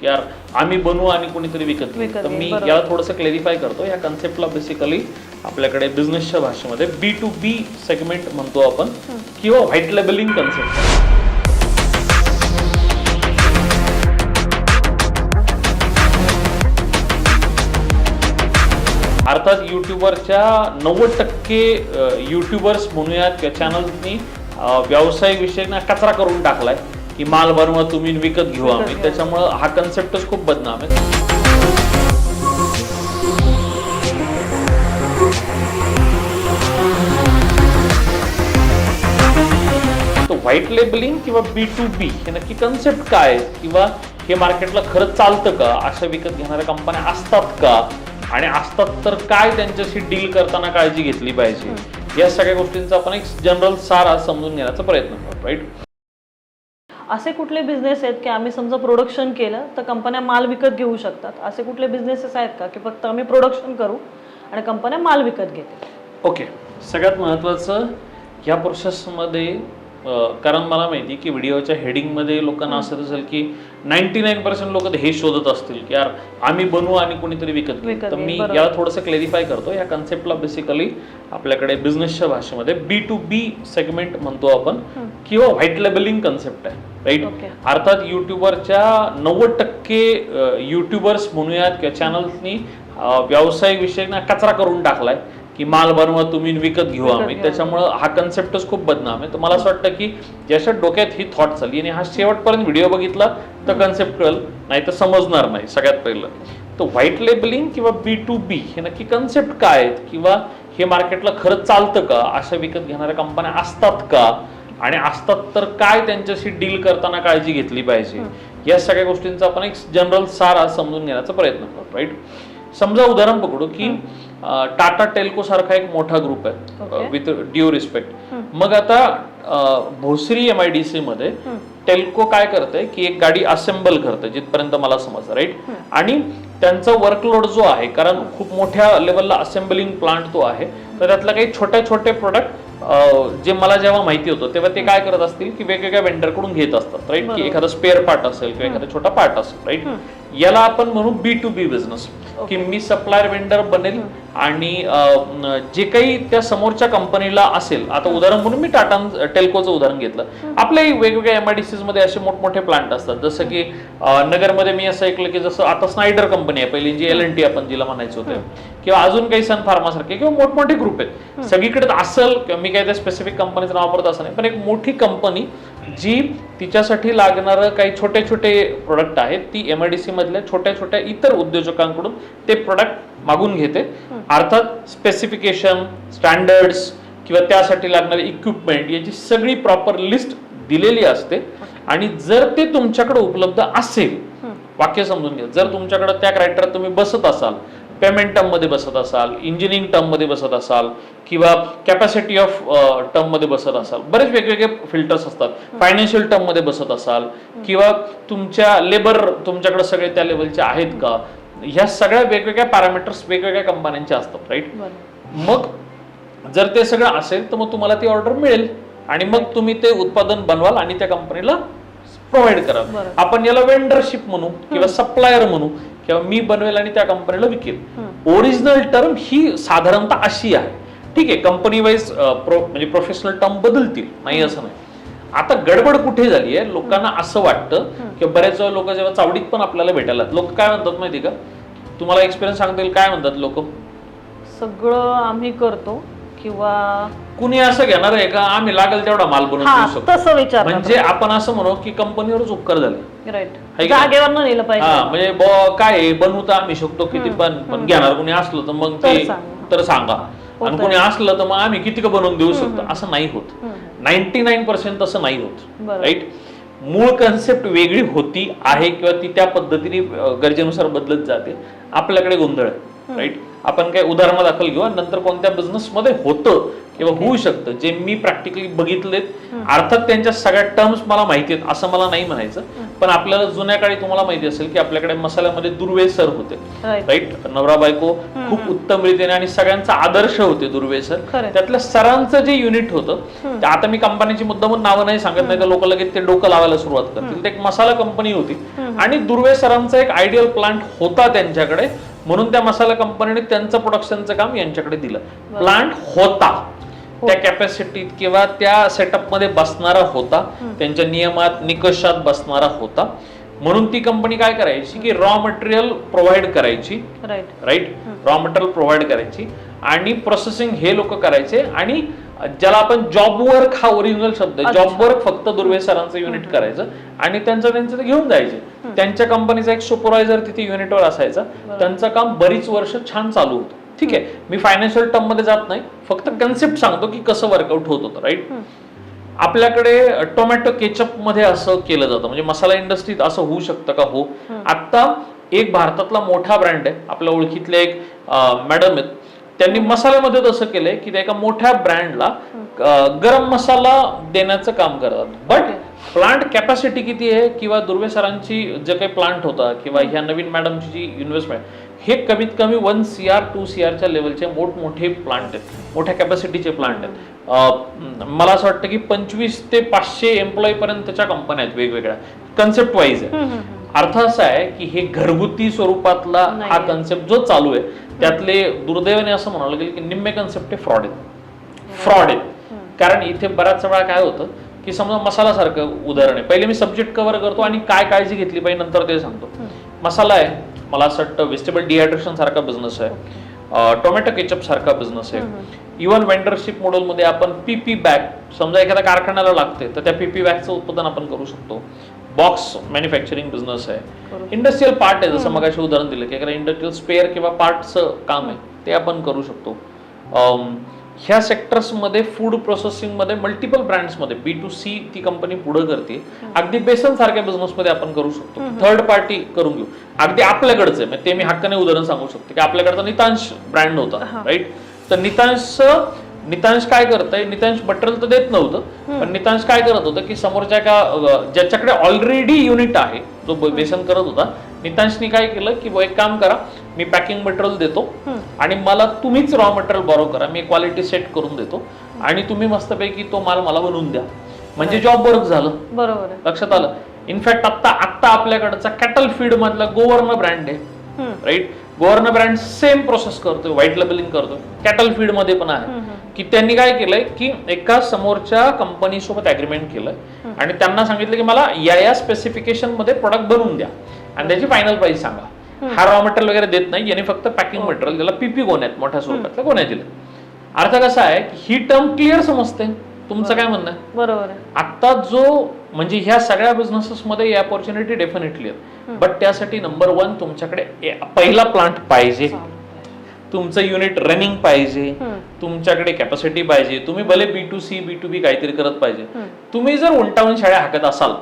की यार आम्ही बनवू आणि कोणीतरी विकत विकत तर मी. याला थोडंसं क्लेरिफाय करतो. या कन्सेप्टला बेसिकली आपल्याकडे बिझनेसच्या भाषेमध्ये बी टू बी सेगमेंट म्हणतो आपण किंवा व्हाईट लेबलिंग कन्सेप्ट अर्थात युट्यूबरच्या नव्वद टक्के युट्यूबर्स म्हणूयात किंवा चॅनल्सनी व्यवसाय विषय ना कचरा करून टाकलाय. की माल बनवा तुम्ही विकत घेऊ आम्ही. त्याच्यामुळं हा कन्सेप्टच खूप बदनाम आहे. तो व्हाईट लेबलिंग किंवा बी टू बी हे नक्की कन्सेप्ट काय? किंवा हे मार्केटला खरंच चालतं का? अशा विकत घेणाऱ्या कंपन्या असतात का? आणि असतात तर काय त्यांच्याशी डील करताना काळजी घेतली पाहिजे? या सगळ्या गोष्टींचा आपण एक जनरल सार समजून घेण्याचा प्रयत्न करतो राईट असे कुठले बिझनेस आहेत की आम्ही समजा प्रोडक्शन केलं तर कंपन्या माल विकत घेऊ शकतात. असे कुठले बिझनेसेस आहेत का की फक्त आम्ही प्रोडक्शन करू आणि कंपन्या माल विकत घेतील ओके सगळ्यात महत्त्वाचं ह्या प्रोसेसमध्ये कारण मला माहिती की व्हिडिओच्या हेडिंगमध्ये लोकांना असं असेल की नाईन्टी नाईन पर्सेंट लोक हे शोधत असतील की यार आम्ही बनवू आणि कोणीतरी विकत विकत तर मी. याला थोडंसं क्लेरिफाय करतो. या कन्सेप्टला बेसिकली आपल्याकडे बिझनेसच्या भाषेमध्ये बी टू बी सेगमेंट म्हणतो आपण. किंवा व्हाईट लेबलिंग कन्सेप्ट आहे. राईट. अर्थात युट्यूबरच्या नव्वद टक्के युट्यूबर्स म्हणूयात किंवा चॅनल्सनी व्यवसाय विषय ना कचरा करून टाकलाय की माल बनवा तुम्ही विकत घेऊ आम्ही घ्या. त्याच्यामुळं हा कन्सेप्टच खूप बदनाम आहे. तर मला असं वाटतं की ज्याच्या डोक्यात ही थॉट चालली आणि हा शेवटपर्यंत व्हिडिओ बघितला तर कन्सेप्ट कळेल नाही तर समजणार नाही सगळ्यात पहिलं. तर व्हाईट लेबलिंग किंवा बी टू बी हे नक्की कन्सेप्ट काय आहेत? किंवा हे मार्केटला खरंच चालतं का? अशा विकत घेणाऱ्या कंपन्या असतात का? आणि असतात तर काय त्यांच्याशी डील करताना काळजी घेतली पाहिजे? या सगळ्या गोष्टींचा आपण एक जनरल सार आज समजून घेण्याचा प्रयत्न करतो राईट समजा उदाहरण पकडू की टाटा टेल्को सारखा एक मोठा ग्रुप आहे. विथ ड्यू रिस्पेक्ट मग आता Bhosari M I D C मध्ये टेल्को काय करते की एक गाडी असेंबल करते जिथपर्यंत मला समजतं राईट आणि त्यांचा वर्कलोड जो आहे कारण खूप मोठ्या लेवलला असेंबलिंग प्लांट तो आहे तर त्यातला काही छोटे छोटे प्रोडक्ट जे मला जेव्हा माहिती होतं तेव्हा ते काय करत असतील की वेगवेगळ्या vendor कडून घेत असतात राईट की एखादा स्पेअर पार्ट असेल किंवा एखादा छोटा पार्ट असेल राईट याला आपण म्हणू बी टू बी बिझनेस की मी सप्लायर वेंडर बनेल आणि जे काही त्या समोरच्या कंपनीला असेल आता उदाहरण म्हणून मी टाटा टेल्कोचं उदाहरण घेतलं. आपल्या वेगवेगळ्या एमआयडीसीजमध्ये असे मोठमोठे प्लांट असतात. जसं की नगरमध्ये मी असं ऐकलं की जसं आता स्नायडर कंपनी आहे पहिली जी एल एन टी आपण जिला म्हणायचं होतं किंवा अजून काही सन फार्मासारखे किंवा मोठमोठे ग्रुप आहेत. सगळीकडे असेल मी काही त्या स्पेसिफिक कंपनीचं नाव वापरत असं नाही. पण एक मोठी कंपनी जी तिच्यासाठी लागणारं काही छोटे छोटे प्रोडक्ट आहेत ती एमआयडीसी मधल्या छोट्या छोट्या इतर उद्योजकांकडून ते प्रोडक्ट मागून घेते. अर्थात स्पेसिफिकेशन स्टँडर्ड्स किंवा त्यासाठी लागणारे इक्विपमेंट याची सगळी प्रॉपर लिस्ट दिलेली असते. आणि जर ते तुमच्याकडे उपलब्ध असेल वाक्य समजून घ्या. जर तुमच्याकडे त्या क्रायटेरियात तुम्ही बसत असाल पेमेंट टर्ममध्ये बसत असाल इंजिनिअरिंग टर्ममध्ये बसत असाल किंवा कॅपॅसिटी ऑफ टर्ममध्ये बसत असाल बरेच वेगवेगळे फिल्टर्स असतात. फायनान्शियल टर्ममध्ये बसत असाल किंवा तुमच्या लेबर तुमच्याकडे सगळे त्या लेवलचे आहेत का? ह्या सगळ्या वेगवेगळ्या पॅरामीटर्स वेगवेगळ्या कंपन्यांचे असतात राईट मग जर ते सगळं असेल तर मग तुम्हाला ती ऑर्डर मिळेल. आणि मग तुम्ही ते उत्पादन बनवाल आणि त्या कंपनीला प्रोव्हाइड कराल. आपण याला वेंडरशिप म्हणू किंवा सप्लायर म्हणू. किंवा मी बनवेल आणि त्या कंपनीला विकेल. ओरिजिनल टर्म ही साधारणतः अशी आहे. ठीक आहे कंपनी वाईज म्हणजे प्रोफेशनल टर्म बदलतील नाही असं नाही. आता गडबड कुठे झाली आहे? लोकांना असं वाटतं की बरेच लोक जेव्हा चावडीत पण आपल्याला भेटायला लोक काय म्हणतात माहिती का? तुम्हाला एक्सपिरियन्स सांगता येईल? काय म्हणतात लोक? सगळं आम्ही करतो. किंवा कुणी असं घेणार आहे का? आम्ही लागेल तेवढा माल बनवून हा देऊ शकतो. तसं विचार म्हणजे आपण असं म्हणू की कंपनीवरच उपकार झाले. राईट की नाही? जागेवर नेलं हा पाहिजे. म्हणजे काय आहे, बनवू तर आम्ही शकतो किती पण पण घेणार कुणी असलं तर मग तर ते सांगा. तर सांगा. आणि. कुणी असलं तर मग आम्ही किती का बनवून देऊ शकतो? असं नाही होत. नाईन्टी नाईन पर्सेंट तसं नाही होत. राईट मूळ कन्सेप्ट वेगळी होती आहे किंवा ती त्या पद्धतीने अं, गरजेनुसार बदलत जाते. आपल्याकडे गोंधळ आहे. राईट आपण काही उदाहरणादाखल घेऊ आणि नंतर कोणत्या business मध्ये होतं किंवा होऊ शकतं जे मी प्रॅक्टिकली बघितलेत. अर्थात त्यांच्या सगळ्या टर्म्स मला माहिती आहेत असं मला नाही म्हणायचं. पण आपल्याला जुन्या काळी तुम्हाला माहिती असेल की आपल्याकडे मसाल्यामध्ये दुर्वे सर होते. राईट नवरा बायको खूप उत्तम रीतीने आणि सगळ्यांचा आदर्श होते दुर्वे सर खरंय. त्यातल्या सरांचं जे युनिट होतं आता मी कंपनीची मुद्दामून नावं नाही सांगत नाही तर लोक लगेच ते डोकं लावायला सुरुवात करतील. ते एक मसाला कंपनी होती. आणि दुर्वे सरांचा एक आयडियल प्लांट होता त्यांच्याकडे. म्हणून त्या मसाला कंपनीने त्यांचं प्रोडक्शनचं काम यांच्याकडे दिलं. प्लांट होता. त्या कॅपॅसिटीत किंवा त्या सेटअपमध्ये बसणारा होता. त्यांच्या नियमात निकषात बसणारा होता. म्हणून ती कंपनी काय करायची की रॉ मटेरियल प्रोव्हाइड करायची. राईट रॉ मटेरियल प्रोव्हाइड करायची. आणि प्रोसेसिंग हे लोक करायचे. आणि ज्याला आपण जॉब वर्क हा ओरिजिनल शब्द आहे. जॉब वर्क फक्त दुर्वे सरांचं युनिट करायचं. आणि त्यांचं त्यांचं ते घेऊन जायचे. त्यांच्या कंपनीचा एक सुपरवायझर तिथे युनिटवर असायचा. त्यांचं काम बरीच वर्ष छान चालू होतं. ठीक आहे. मी फायनान्शियल टर्ममध्ये जात नाही. फक्त कन्सेप्ट सांगतो की कसं वर्कआउट होत होतं राईट आपल्याकडे टोमॅटो केचपमध्ये असं केलं जातं. म्हणजे मसाला इंडस्ट्रीत असं होऊ शकतं का? हो. आता एक भारतातला मोठा ब्रँड आहे. आपल्या ओळखीतले एक मॅडम आहेत. त्यांनी मसाल्यामध्ये तसं केलंय की त्या एका मोठ्या ब्रँडला गरम मसाला देण्याचं काम करतात. बट प्लांट कॅपॅसिटी किती आहे किंवा दुर्वे सरांची जे काही प्लांट होता किंवा ह्या नवीन मॅडमची जी इन्व्हेस्टमेंट हे कमीत कमी one C R two C आरच्या लेवलचे मोठमोठे प्लांट आहेत. मोठ्या कॅपॅसिटीचे प्लांट आहेत. मला असं वाटतं की पंचवीस ते पाचशे एम्प्लॉई पर्यंतच्या कंपन्या आहेत वेगवेगळ्या. कन्सेप्ट वाईज आहे. अर्थ असा आहे की हे घरगुती स्वरूपातला हा कन्सेप्ट जो चालू आहे त्यातले दुर्दैवाने असं म्हणावं लागेल की निम्मे कन्सेप्ट हे फ्रॉड आहेत. फ्रॉड आहेत. कारण इथे बऱ्याच वेळा काय होतं की समजा मसाला सारखं उदाहरण आहे. पहिले मी सब्जेक्ट कव्हर करतो आणि काय काळजी घेतली पाहिजे नंतर ते सांगतो. मसाला आहे. मला असं वाटतं व्हेजिटेबल डिहायड्रेशन सारखा बिझनेस आहे. टोमॅटो केचप सारखा बिझनेस आहे. इव्हन वेंडरशिप मॉडेलमध्ये आपण पीपी बॅग समजा एखाद्या कारखान्याला लागते तर त्या पीपी बॅगचं उत्पादन आपण करू शकतो. बॉक्स मॅन्युफॅक्चरिंग बिझनेस आहे. इंडस्ट्रियल पार्ट आहे जसं मगाशी उदाहरण दिलं की एखादा इंडस्ट्रियल स्पेअर किंवा पार्टचं काम आहे ते आपण करू शकतो. ह्या सेक्टर्समध्ये फूड प्रोसेसिंगमध्ये मल्टिपल ब्रँड्समध्ये बी टू सी ती कंपनी पुढे करते. अगदी बेसन सारख्या बिझनेसमध्ये आपण करू शकतो. थर्ड पार्टी करून घेऊ. अगदी आपल्याकडचं आहे. म्हणजे ते मी हक्काने उदाहरण सांगू शकतो की आपल्याकडचा नितांश ब्रँड होता राईट तर नितांश नितांश काय करतंय? नितांश मटेरियल तर देत नव्हतं पण नितांश काय करत होतं की समोरच्या का ज्याच्याकडे ऑलरेडी युनिट आहे जो बेसन करत होता नितांशनी काय केलं की एक काम करा मी पॅकिंग मटेरियल देतो आणि मला तुम्हीच रॉ मटेरियल बॉरो करा. मी क्वालिटी सेट करून देतो. आणि तुम्ही मस्तपैकी तो माल मला बनवून द्या. म्हणजे जॉब वर्क झालं. बरोबर लक्षात आलं? इनफॅक्ट आता आत्ता आपल्याकडचा कॅटल फीड मधला गोवर्ण ब्रँड आहे. Right Govarn brand same process करतोय. व्हाईट लेबलिंग करतोय. कॅटल फीडमध्ये पण आहे. की त्यांनी काय केलंय? की एका समोरच्या कंपनी सोबत अग्रीमेंट केलंय. आणि त्यांना सांगितलं की मला या या स्पेसिफिकेशनमध्ये प्रोडक्ट बनवून द्या. आणि त्याची फायनल प्राइस सांगा. हा रॉ मटेरियल वगैरे देत नाही याने फक्त पॅकिंग मटेरियल त्याला पीपी गोण्यात मोठ्या स्वरूपातल्या गोण्या दिल्या अर्थ कसा आहे की ही टर्म क्लिअर समजते. तुमचं काय म्हणणं आहे? बरोबर आता जो म्हणजे ह्या सगळ्या बिझनेसेस मध्ये ऑपॉर्च्युनिटी डेफिनेटली आहे बट त्यासाठी नंबर वन तुमच्याकडे पहिला प्लांट पाहिजे. तुमचं युनिट रनिंग पाहिजे. तुमच्याकडे कॅपॅसिटी पाहिजे. तुम्ही भले B to C B to B काहीतरी करत पाहिजे. तुम्ही जर उंटावून शाळा हाकत असाल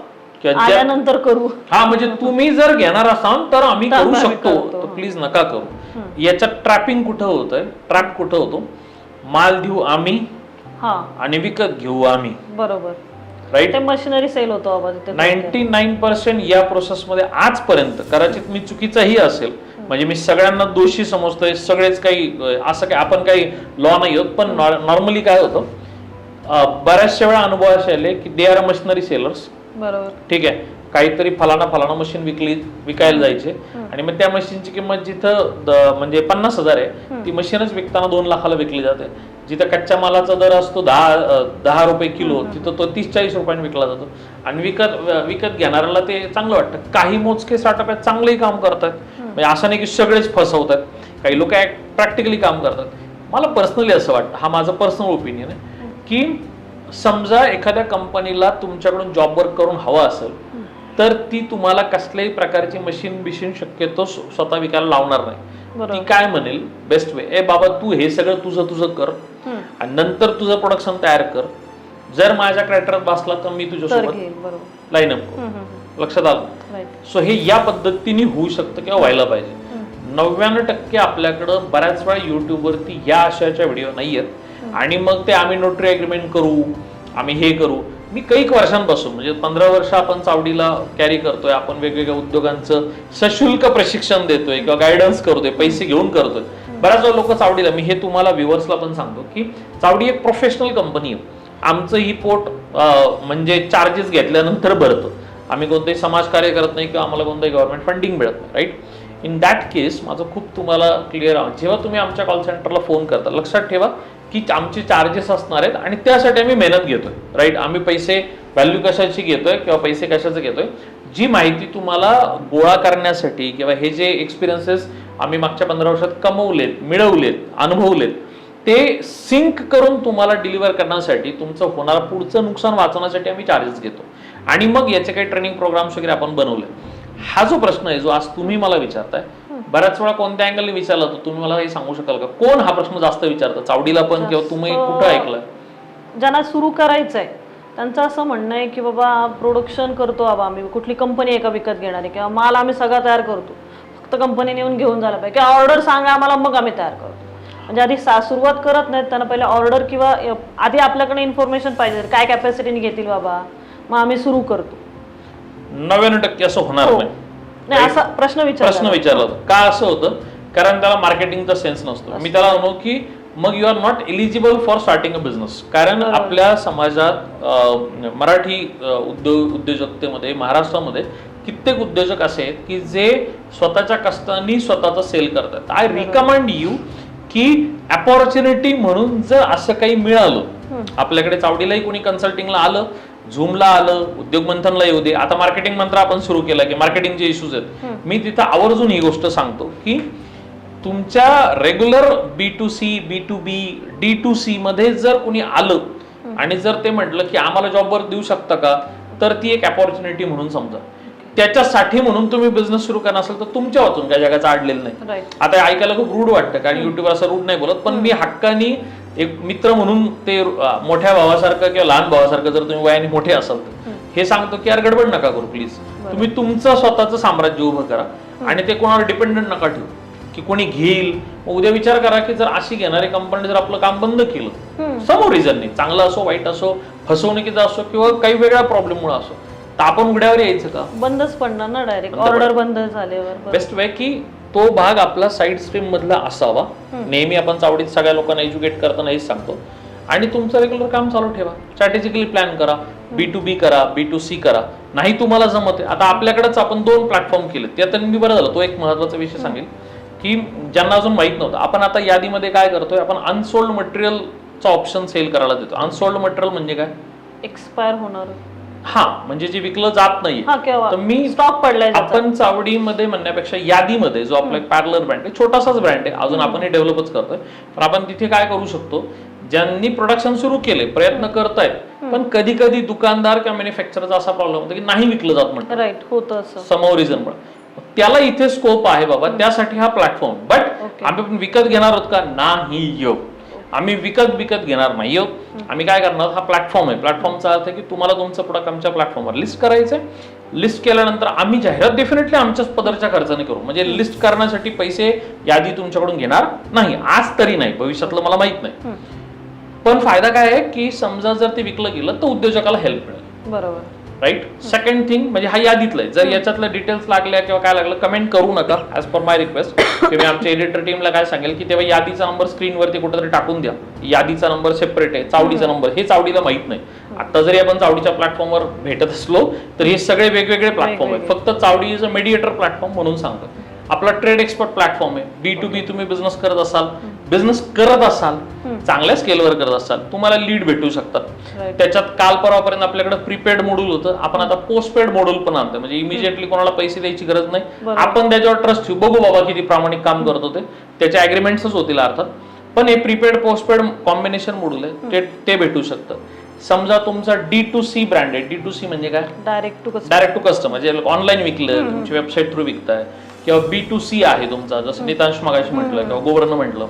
किंवा ज्या- आल्यानंतर करू. हा म्हणजे तुम्ही जर घेणार असाल तर आम्ही तर करू आम्ही शकतो. करतो. तर प्लीज नका करू. याच्यात ट्रॅपिंग कुठं होतंय? ट्रॅप कुठं होतो? माल देऊ आम्ही हा. आणि विकत घेऊ आम्ही. बरोबर. राईट ते मशिनरी सेल होतो बाबा तिथे नाईन्टी नाईन पर्सेंट या प्रोसेसमध्ये आजपर्यंत कदाचित मी चुकीचाही असेल म्हणजे मी सगळ्यांना दोषी समजतोय सगळेच काही अं, असं काय आपण काही लॉ नाही होत पण नॉर्मली काय होतं? अं, बऱ्याचशा वेळा अनुभव असे आले की दे आर मशिनरी सेलर्स बरोबर. ठीक आहे. काहीतरी फलाना फलाना मशीन विकली विकायला जायचे. आणि मग त्या मशीनची किंमत जिथं म्हणजे पन्नास हजार आहे ती मशीनच विकताना दोन लाखाला विकली जाते. जिथं कच्च्या मालाचा दर असतो दहा दहा रुपये किलो तिथं तो तीस चाळीस रुपयांनी विकला जातो. आणि विकत विकत घेणाऱ्याला ते चांगलं वाटतं. काही मोजके स्टार्टअप आहेत चांगलेही काम करतात. म्हणजे असं नाही की सगळेच फसवतात. काही लोक प्रॅक्टिकली काम करतात. मला पर्सनली असं वाटतं हा माझं पर्सनल ओपिनियन आहे की समजा एखाद्या कंपनीला तुमच्याकडून जॉब वर्क करून हवा असेल तर ती तुम्हाला कसल्याही प्रकारची मशीन बिशीन शक्यतो स्व- स्वतः विकायला लावणार नाही. ती काय म्हणेल? बेस्ट वे ए बाबा तू हे सगळं तुझं तुझं कर आणि नंतर तुझं प्रोडक्शन तयार कर. जर माझ्या क्रायटेरियात बसला तर मी तुझ्यासोबत लाईन अप लक्षात आलं? सो हे या पद्धतीने होऊ शकतं किंवा व्हायला पाहिजे. नव्याण्णव टक्के आपल्याकडं बऱ्याच वेळा युट्यूबवरती या आशयाच्या व्हिडिओ नाही आहेत आणि मग ते आम्ही नोटरी अग्रीमेंट करू आम्ही हे करू. मी कैक वर्षांपासून म्हणजे पंधरा वर्ष आपण चावडीला कॅरी करतोय आपण वेगवेगळ्या उद्योगांचं सशुल्क प्रशिक्षण देतोय किंवा गायडन्स करतोय पैसे घेऊन करतोय. बऱ्याच वेळा लोक चावडीला मी हे तुम्हाला व्ह्युअर्सला पण सांगतो की चावडी एक प्रोफेशनल कंपनी आहे. आमचं ही पोट म्हणजे चार्जेस घेतल्यानंतर भरतं. आम्ही कोणतेही समाजकार्य करत नाही किंवा आम्हाला कोणतंही गव्हर्नमेंट फंडिंग मिळत नाही राईट इन दॅट केस माझं खूप तुम्हाला क्लिअर आहे. जेव्हा तुम्ही आमच्या कॉल सेंटरला फोन करता लक्षात ठेवा की आमचे चार्जेस असणार आहेत आणि त्यासाठी आम्ही मेहनत घेतोय राईट आम्ही पैसे व्हॅल्यू कशाची घेतोय किंवा पैसे कशाचे घेतोय जी माहिती तुम्हाला गोळा करण्यासाठी किंवा हे जे एक्सपिरियन्सेस आम्ही मागच्या पंधरा वर्षात कमवलेत मिळवलेत अनुभवलेत ते सिंक करून तुम्हाला डिलिव्हर करण्यासाठी तुमचं होणार पुढचं नुकसान वाचवण्यासाठी आम्ही चार्जेस घेतो. आणि मग याचे काही ट्रेनिंग प्रोग्राम्स वगैरे आपण बनवले हा जो प्रश्न आहे जो आज तुम्ही मला विचारताय बऱ्याच वेळा कोणत्या अँगलने विचारला तर तुम्ही मला हे सांगू शकाल का? कोण हा प्रश्न जास्त विचारतं? चावडीला पण किंवा तुम्ही कुठं ऐकलं? ज्यांना सुरू करायचं आहे त्यांचं असं म्हणणं आहे की बाबा प्रोडक्शन करतो बाबा आम्ही. कुठली कंपनी आहे का विकत घेणारी किंवा माल आम्ही सगळा तयार करतो. फक्त कंपनीने येऊन घेऊन झाला पाहिजे. किंवा ऑर्डर सांगा आम्हाला मग आम्ही तयार करतो. म्हणजे आधी सा सुरुवात करत नाहीत त्यांना पहिले ऑर्डर किंवा आधी आपल्याकडे इन्फॉर्मेशन पाहिजे. काय कॅपॅसिटीने घेतील बाबा? मग आम्ही सुरू करतो. नव्याण्णव टक्के असं होणार हो. नाही. नाही असा प्रश्न विचार प्रश्न विचारला होता. का असं होतं? कारण त्याला मार्केटिंगचा सेन्स नसतो. मी त्याला म्हणू की मग you are not eligible for starting a business कारण आपल्या समाजात मराठी उद्योग उद्योजकतेमध्ये महाराष्ट्रामध्ये कित्येक उद्योजक असे आहेत की जे स्वतःच्या कष्टांनी स्वतःचा सेल करतात. आय रिकमेंड यू की अपॉर्च्युनिटी म्हणून जर असं काही मिळालं आपल्याकडे चावडीलाही कोणी कन्सल्टिंगला आलं झूमला आलं उद्योग मंथनला येऊ दे. आता मार्केटिंग मंत्र आपण सुरू केलं की मार्केटिंगचे इश्यूज आहेत. मी तिथं आवर्जून ही गोष्ट सांगतो की तुमच्या regular B to C B to B D to C मध्ये जर कोणी आलं आणि जर ते म्हटलं की आम्हाला जॉबवर देऊ शकता का तर ती एक अपॉर्च्युनिटी म्हणून समजा. त्याच्यासाठी म्हणून तुम्ही बिझनेस सुरू करणार असेल तर तुमच्या वाचून काय जगाचं आडलेलं नाही. आता ऐकायला खूप रूढ वाटतं कारण युट्यूबर असं रूढ नाही बोलत पण मी हक्कानी एक मित्र म्हणून ते मोठ्या भावासारखं किंवा लहान भावासारखं जर तुम्ही वयाने मोठे असाल तर. हे सांगतो की यार गडबड नका करू प्लीज तुम्ही तुमचं स्वतःचं साम्राज्य उभं करा आणि ते कोणावर डिपेंडंट नका ठेवू. की कोणी घेईल. उद्या विचार करा की जर अशी घेणारी कंपनी जर आपलं काम बंद केलं समोर रिझन नाही. चांगलं असो वाईट असो फसवणुकीचा असो किंवा काही वेगळ्या प्रॉब्लेममुळे असो तर आपण उघड्यावर यायचं का? बंदच पडणार ना डायरेक्ट ऑर्डर बंद झाल्यावर. बेस्ट वे की तो भाग आपला साईड स्ट्रीम मधला असावा. नेहमी आपण चावडीत सगळ्या लोकांना एज्युकेट करताना हेच सांगतो. आणि तुमचं रेग्युलर काम चालू ठेवा. स्ट्रॅटेजिकली प्लॅन करा. बी टू बी करा बी टू सी करा. नाही तुम्हाला जमत आता आपल्याकडेच आपण दोन प्लॅटफॉर्म केले ते आता मी बरं झालं. तो एक महत्त्वाचा विषय सांगेल. की ज्यांना अजून माहीत नव्हतं. आपण आता यादीमध्ये काय करतोय? आपण अनसोल्ड मटेरियलचा ऑप्शन सेल करायला देतो. अनसोल्ड मटेरियल म्हणजे काय? एक्सपायर होणार. हा म्हणजे जे विकलं जात हा केव्हा? तर मी स्टॉक पडलाय. आपण चावडीमध्ये म्हणण्यापेक्षा यादीमध्ये जो आपला पॅरलर ब्रँड आहे छोटासाच ब्रँड आहे अजून आपण हे डेव्हलपच करतोय. पण आपण तिथे काय करू शकतो? ज्यांनी प्रोडक्शन सुरू केले प्रयत्न करतायत पण कधी कधी दुकानदार किंवा मॅन्युफॅक्चरचा असा प्रॉब्लेम होतो की नाही विकलं जात म्हणतात राईट होतं असं. समोर रिझन त्याला इथे स्कोप आहे बाबा त्यासाठी हा प्लॅटफॉर्म बट. आम्ही पण विकत घेणार आहोत का? नाही योग आम्ही विकत विकत घेणार नाही योग आम्ही काय करणार? हा प्लॅटफॉर्म आहे. प्लॅटफॉर्मचा अर्थ आहे की तुम्हाला तुमचं प्रोडक्ट आमच्या प्लॅटफॉर्मवर लिस्ट करायचंय. लिस्ट केल्यानंतर आम्ही जाहिरात डेफिनेटली आमच्याच पदरच्या खर्चाने करू. म्हणजे लिस्ट करण्यासाठी पैसे यादी तुमच्याकडून घेणार नाही. आज तरी नाही. भविष्यातलं मला माहीत नाही. पण फायदा काय आहे की समजा जर ते विकलं गेलं तर उद्योजकाला हेल्प मिळेल. बरोबर. राईट सेकंड थिंग म्हणजे हा यादीतलं आहे जर याच्यातलं डिटेल्स लागल्या किंवा काय लागलं कमेंट करू नका ऍज पर माय रिक्वेस्ट की मी आमच्या एडिटर टीमला काय सांगेल की तेव्हा यादीचा नंबर स्क्रीनवरती कुठेतरी टाकून द्या. यादीचा नंबर सेपरेट आहे. चावडीचा नंबर हे चावडीला माहीत नाही. आता जरी आपण चावडीच्या प्लॅटफॉर्मवर भेटत असलो तर हे सगळे वेगवेगळे प्लॅटफॉर्म आहेत. फक्त Chavadi is a mediator platform म्हणून सांगतो आपला ट्रेड एक्सपर्ट प्लॅटफॉर्म आहे. बी टू बी तुम्ही बिझनेस करत असाल बिझनेस करत असाल चांगल्या स्केलवर करत असाल तुम्हाला लीड भेटू शकतात. त्याच्यात काल परवापर्यंत आपल्याकडे प्रीपेड मॉड्यूल होतं. आपण आता पोस्टपेड मॉड्यूल पण आणतोय. म्हणजे इमिजिएटली कोणाला पैसे द्यायची गरज नाही. आपण त्याच्यावर ट्रस्ट ठेवू. बघू बाबा किती प्रामाणिक काम करत होते त्याचे अग्रीमेंट्सच होतील अर्थात. पण हे प्रीपेड पोस्टपेड कॉम्बिनेशन मॉड्यूल आहे ते ते भेटू शकतं. समजा तुमचा डी टू सी ब्रँड आहे. डी टू सी म्हणजे काय? Direct to direct to customer जे ऑनलाईन विकलं तुमची वेबसाईट थ्रू विकताय. किंवा बी टू सी आहे तुमचा जसं नितांश मगाशी म्हटलं किंवा गोवर्धन म्हटलं.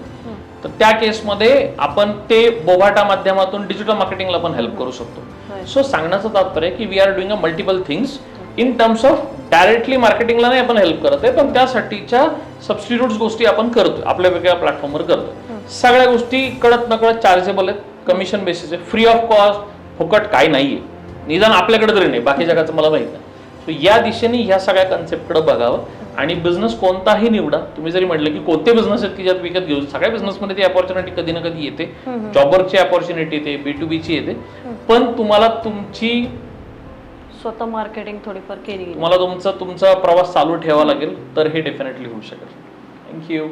तर त्या केसमध्ये आपण ते बोभाटा माध्यमातून डिजिटल मार्केटिंगला पण हेल्प करू शकतो. सो सांगण्याचं तात्पर्य की we are doing a multiple things in terms of directly मार्केटिंगला नाही आपण हेल्प करत आहे पण त्यासाठीच्या सबस्टिट्यूट गोष्टी आपण करतोय आपल्या वेगळ्या प्लॅटफॉर्मवर करतोय. सगळ्या गोष्टी कळत नकळत चार्जेबल आहेत कमिशन बेसिस आहे फ्री ऑफ कॉस्ट फुकट काय नाहीये. निदान आपल्याकडे तरी नाही बाकी जगाचं मला माहीत नाही. या दिशेने ह्या सगळ्या कन्सेप्टकडे बघावं. आणि बिझनेस कोणताही निवडा तुम्ही जरी म्हटलं की कोणते बिझनेस आहेत की ज्यात विकत घेऊ सगळ्या बिझनेसमध्ये ती अपॉर्च्युनिटी कधी ना कधी येते. जॉबवरची अपॉर्च्युनिटी येते बी टू बीची येते. पण तुम्हाला तुमची स्वतः मार्केटिंग थोडीफार केली तुम्हाला तुमचा तुमचा प्रवास चालू ठेवावा लागेल तर हे डेफिनेटली होऊ शकेल. थँक्यू